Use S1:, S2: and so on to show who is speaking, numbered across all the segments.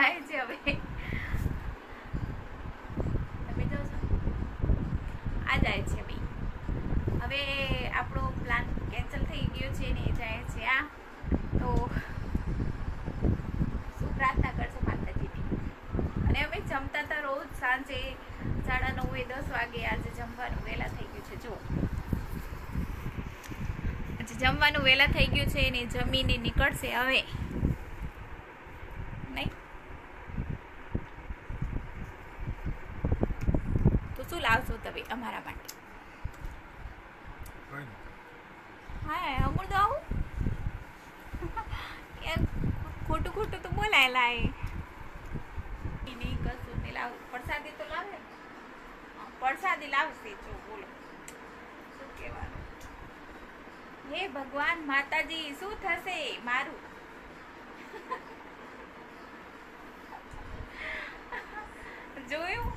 S1: જાય છે હવે. તમે જો આ જાય છે બી. હવે આપણો પ્લાન કેન્સલ થઈ ગયો છે ને એ જાય છે આ. તો શું પ્રાર્થના કરશો માતાજીની? અને અમે જમતા હતા રોજ સાંજે સાડા નવે દસ વાગે આજે જમવાનું વહેલા થઈ ગયું છે. જો જમવાનું વહેલા થઈ ગયું છે ને જમીને નીકળશે હવે નહીં તો તમે અમારા માટે. હા અમૂલ તો આવું? ખોટું ખોટું તો બોલાયેલા એ. નહીં કશું નહીં લાવ. પ્રસાદી તો લાવે? પ્રસાદી લાવશે જો બોલો. શું કહેવાનું? હે ભગવાન માતાજી શું થશે? મારું જોયું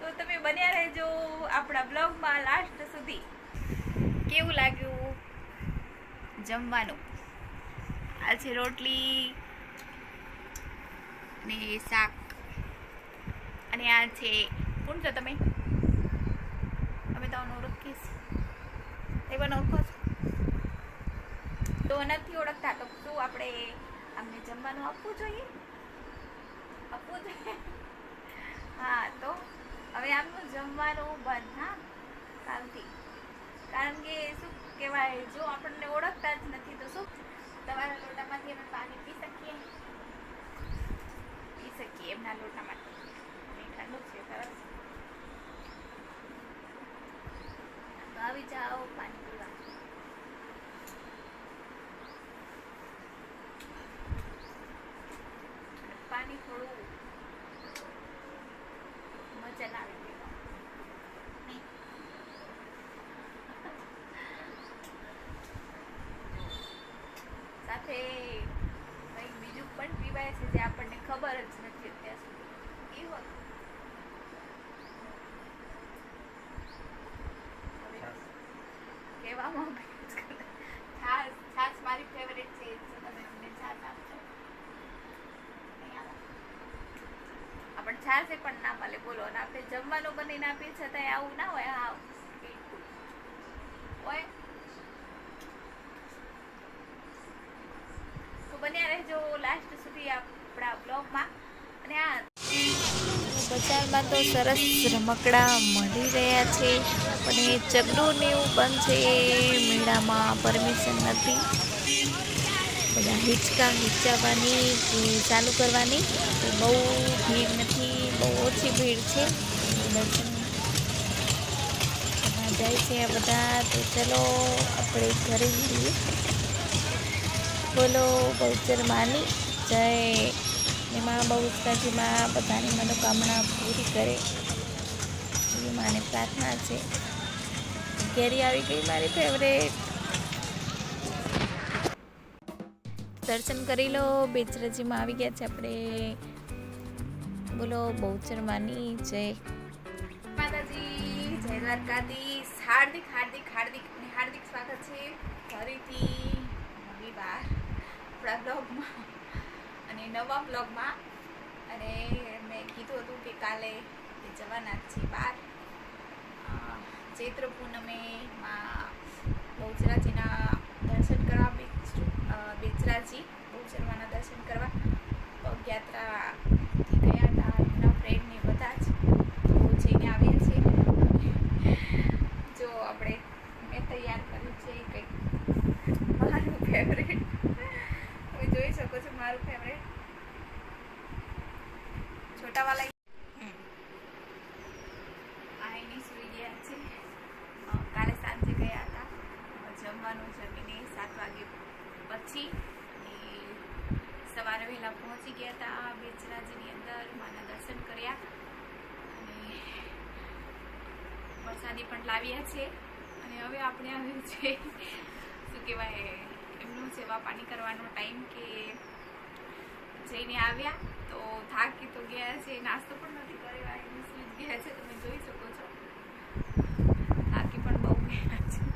S1: તો તમે બન્યા રહેજો આપણા બ્લોગમાં લાસ્ટ સુધી. કેવું લાગ્યું જમવાનું? આ છે રોટલી ને શાક. અને આ છે, કોણ છો તમે? અમે તમને ઓળખીશ એ પણ ઓળખો તો નથી ઓળખતા, તો શું આપણે અમને જમવાનું આપવું જોઈએ? આપવું જોઈએ? હા, તો? હવે આમનું જમવાનું બંધ, હા? કાલથી. કારણ કે શું કહેવાય, જો આપણને ઓળખતા જ નથી, તો શું? તમારા લોટામાંથી અમે પાણી પી શકીએ? પી શકીએ એમના લોટામાંથી. ઠંડુ છે, સરસ. આવી જાઓ, પાણી પીવા પાણી થોડું મજા ના આવે પીવામાં. નહીં સાથે કંઈક બીજું પણ પીવાય છે જે આપણને ખબર જ નથી અત્યાર સુધી. એ હોત. હવે કહેવામાં છાશ છાશ મારી ફેવરેટ છે તમે અમને છાશ આપજો. નહીં આપો. આપણે છાશે પણ ના મળે બોલો. અને આપણે જમવાનું બનાવીને આપીએ છતાંય આવું ના હોય. હા હોય તો બન્યા રહેજો અને બજારમાં તો સરસ રમકડા મળી રહ્યા છે. એ ચગડું ને એવું પણ છે મેળામાં પરમિશન નથી. બધા હિંચકા હિંચાવવાની ચાલુ કરવાની બહુ ભીડ નથી, બહુ ઓછી ભીડ છે. દર્શન જાય છે બધા. તો ચલો આપણે ઘરે જઈએ બોલો બહુચર માની જય. ને માં બહુચરાજીમાં બધાની મનોકામના પૂરી કરે. એવી માને પ્રાર્થના છે. કેરી આવી ગઈ મારી ફેવરેટ દર્શન કરી લો. બેચરાજીમાં આવી ગયા છે આપણે. બોલો બહુચર માની જય. માતાજી, જય દ્વારકાધીશ. હાર્દિક હાર્દિક હાર્દિક હાર્દિક સ્વાગત છે. ફરીથી નવી વાર આપણા બ્લોગમાં અને નવા બ્લોગમાં અને મેં કીધું હતું કે કાલે જવાના છે બહાર. ચૈત્ર પૂનમે માં બહુચરાજીના દર્શન કરવા બેચ- અ, બેચરાજી બહુચરમાના દર્શન કરવા પગયાત્રાથી ગયા હતા એમના ફ્રેન્ડને બધા જ તો જઈને આવ્યા છે જો આપણે મેં તૈયાર કર્યું છે કંઈક મારું ફેવરેટ તમે જોઈ શકો છો મારું ફેવરેટ છોટાવાલા વાલા એની સુઈ ગયા છે કાલે ગયા હતા. જમવાનું જમીને સાત વાગે પછી અને સવારે વહેલા પહોંચી ગયા હતા બેચરાજીની અંદર, માના દર્શન કર્યા. અને વરસાદી પણ લાવ્યા છે. અને હવે આપણે આવ્યું છે, શું કહેવાય, એમનું સેવા પાણી કરવાનો ટાઈમ કે જઈને આવ્યા. તો થાકી તો ગયા છે, નાસ્તો પણ નથી કર્યો આવીને સૂઈ ગયા છે, તમે જોઈ શકો છો. થાકી પણ બહુ ગયા છે.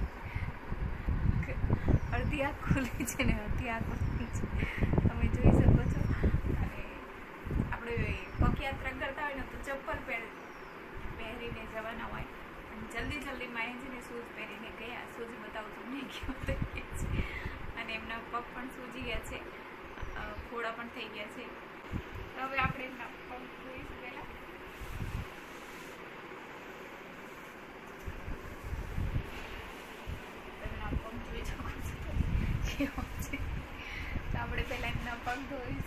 S1: અડધી આંખ ખુલી છે ને અડધી આંખ ખુલી છે. તમે જોઈ શકો છો. અને આપણે પગયાત્રા કરતા હોય ને તો ચપ્પલ પહેરીને જવાના હોય. અને જલ્દી જલ્દીમાં એ શૂઝ પહેરીને ગયા. શૂઝ બતાવું તમને કેવું થઈ ગયા છે. અને એમના પગ પણ સૂજી ગયા છે. ફોડા પણ થઈ ગયા છે. હવે આપણે પગ ધોઈશું પહેલાં? એમના પગ ધોઈ શકો તો આપણે પહેલાં એમના પગ ધોઈશું.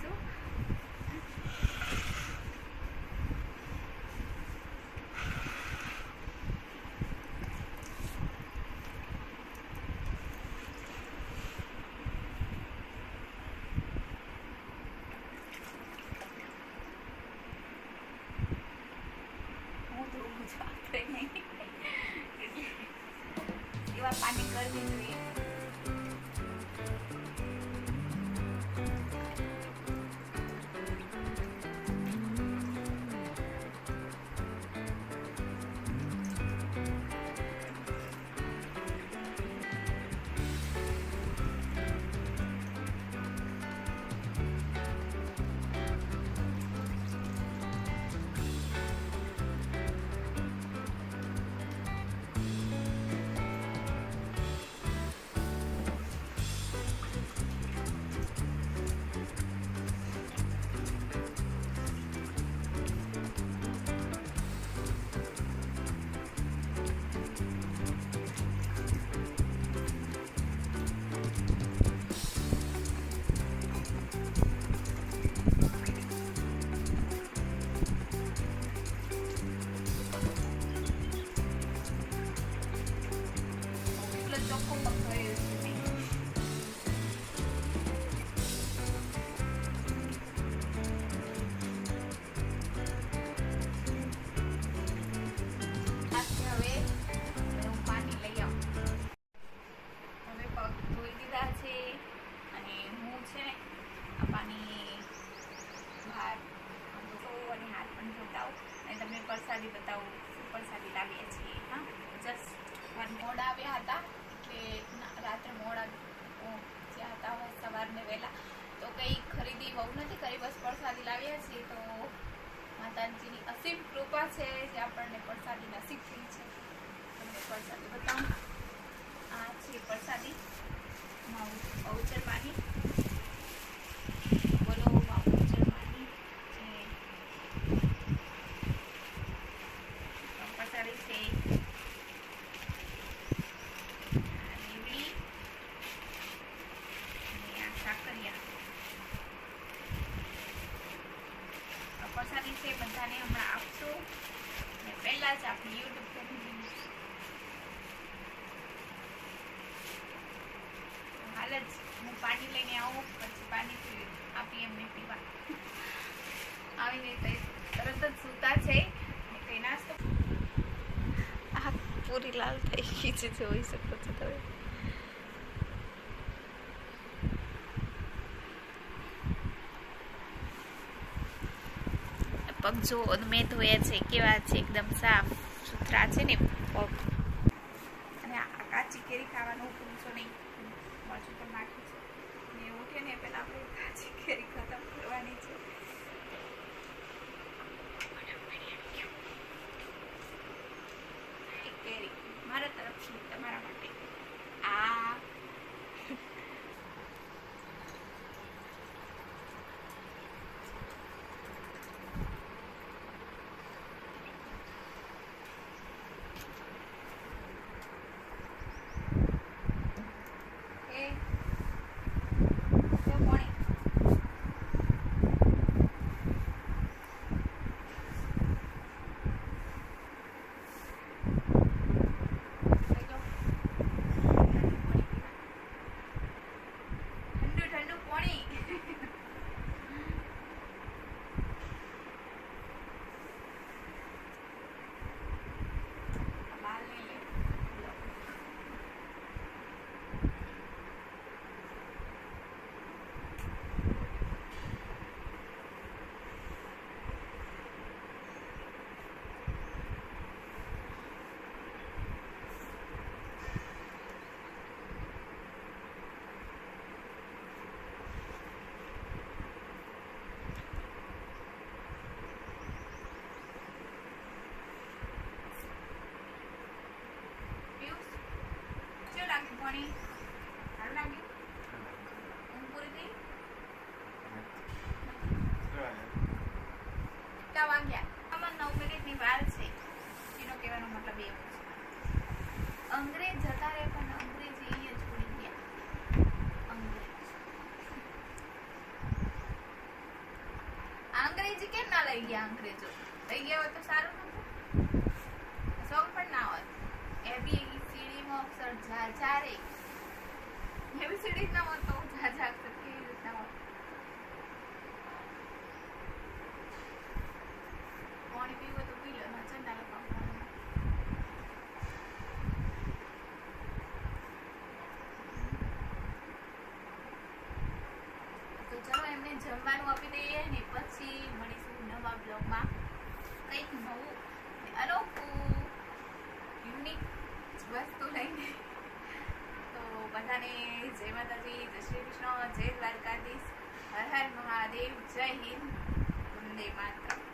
S1: બહુ નથી કરી, બસ પ્રસાદી લાવ્યા છીએ. તો માતાજીની અસીમ કૃપા છે જે આપણને પ્રસાદી નસીબ થઈ છે. તમને પ્રસાદી બતાવું. આ છે પ્રસાદી. પૌચર પાણી બોલો મારું પૌચર પાણી છે પ્રસાદી છે આ લીમડી અને આ સાકરિયા આ પ્રસાદી છે બધાને હમણાં આપશું અને પહેલા જ આપણી યુટ્યુબ ફેમિલી હાલ જ હું પાણી લઈને આવું પછી પાણી આપી એમને પીવા. આવીને તરત જ સૂતા છે કંઈ નાસ્તો આ પૂરી લાલ થઈ ગઈ છે જોઈ શકો છો તમે. પગ જો મેં ધોયા છે કેવા છે એકદમ સાફ સુથરા છે ને પગ. અને આ કાચી કેરી ખાવાનું ભૂલશો નહીં મરચું પણ નાખ્યું છે. ને પહેલાં આપણે કાચી કેરી ખતમ કરવાની છે. કેરી મારા તરફથી તમારા માટે ઊંઘ લાગી ઊંઘ પૂરી થઈ? કેટલા વાગ્યા. આમાં નવ મિનિટની વાર છે. એનો કહેવાનો મતલબ એવો છે. અંગ્રેજ જતા રહે પણ અંગ્રેજી એ જ છોડી ગયા. અંગ્રેજ. અંગ્રેજી કેમ ના લઈ ગયા અંગ્રેજો? લઈ ગયા હોય તો સારું નતું? શોખ પણ ના હોત એ બી અક્ષર જા જા એવી સીડી ના હોત તો જા જા કેવી રીતના હોત પીવું તો પી લો, ના ચંદા ચલો એમને જમવાનું આપી દઈએ ને પછી મળીશું નવા બ્લોગમાં. કંઈક નવું અનોખું, યુનિક વસ્તુ લઈને. તો બધાને જય માતાજી, જય શ્રી કૃષ્ણ, જય દ્વારકાધીશ. હર હર મહાદેવ, જય હિન્દ. વંદે માતરમ.